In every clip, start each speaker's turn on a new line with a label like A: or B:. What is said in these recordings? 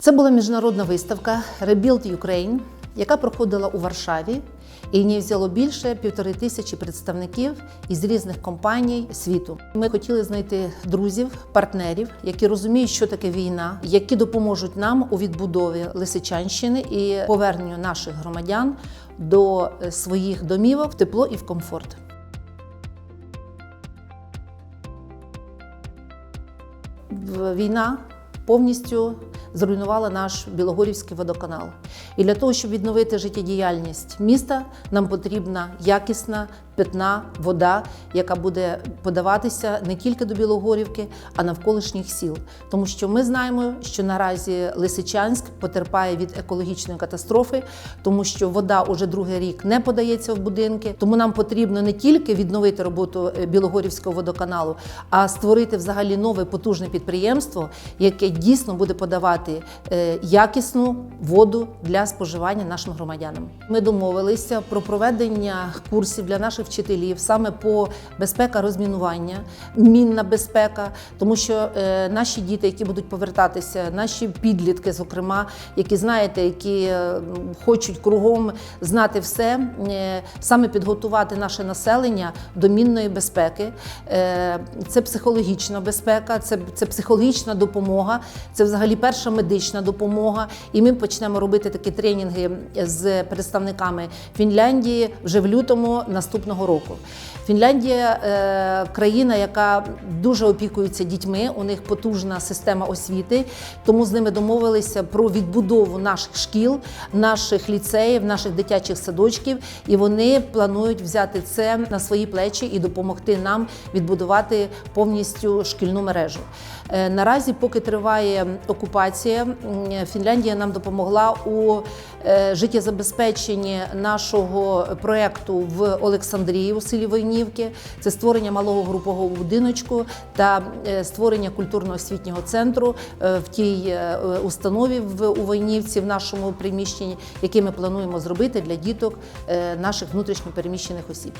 A: Це була міжнародна виставка Rebuild Ukraine, яка проходила у Варшаві, і в ній взяло більше півтори тисячі представників із різних компаній світу. Ми хотіли знайти друзів, партнерів, які розуміють, що таке війна, які допоможуть нам у відбудові Лисичанщини і поверненню наших громадян до своїх домівок в тепло і в комфорт. Війна повністю зруйнувала наш Білогорівський водоканал. І для того, щоб відновити життєдіяльність міста, нам потрібна якісна питна вода, яка буде подаватися не тільки до Білогорівки, а навколишніх сіл. Тому що ми знаємо, що наразі Лисичанськ потерпає від екологічної катастрофи, тому що вода уже другий рік не подається в будинки. Тому нам потрібно не тільки відновити роботу е, Білогорівського водоканалу, а створити взагалі нове потужне підприємство, яке дійсно буде подавати е, якісну воду для споживання нашим громадянам. Ми домовилися про проведення курсів для наших вчителів саме по безпека розмінування, мінна безпека, тому що е, наші діти, які будуть повертатися, наші підлітки, зокрема, які знаєте, які е, хочуть кругом знати все, е, саме підготувати наше населення до мінної безпеки. Це психологічна безпека, це, це психологічна допомога, це взагалі перша медична допомога. І ми почнемо робити такі тренінги з представниками Фінляндії вже в лютому наступного року. Фінляндія е, країна, яка дуже опікується дітьми. У них потужна система освіти, тому з ними домовилися про відбудову наших шкіл, наших ліцеїв, наших дитячих садочків. І вони планують взяти це на свої плечі і допомогти нам відбудувати повністю шкільну мережу. Е, Наразі, поки триває окупація, Фінляндія нам допомогла у е, життєзабезпеченні нашого проекту в Олександрії у селі Войнівки. Це створення малого групового будиночку та е, створення культурно-освітнього центру е, в тій е, установі у Войнівці, в нашому приміщенні, яке ми плануємо зробити для діток наших внутрішньопереміщених осіб.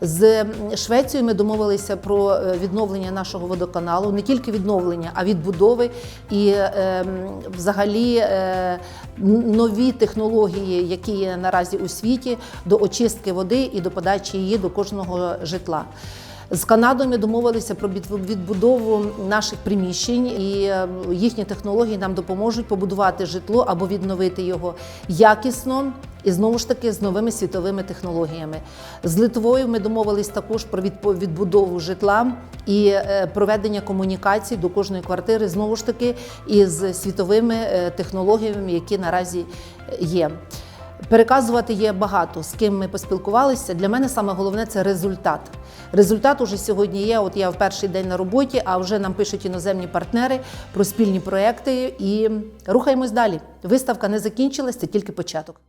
A: З Швецією ми домовилися про відновлення нашого водоканалу, не тільки відновлення, а відбудови і взагалі нові технології, які є наразі у світі, до очистки води і до подачі її до кожного житла. З Канадою ми домовилися про відбудову наших приміщень, і е, їхні технології нам допоможуть побудувати житло або відновити його якісно і знову ж таки з новими світовими технологіями. З Литвою ми домовились також про відбудову житла і е, проведення комунікацій до кожної квартири знову ж таки із світовими е, технологіями, які наразі є. Переказувати є багато, з ким ми поспілкувалися. Для мене саме головне це результат. Результат уже сьогодні є. От я в перший день на роботі, а вже нам пишуть іноземні партнери про спільні проекти і рухаємось далі. Виставка не закінчилась, це тільки початок.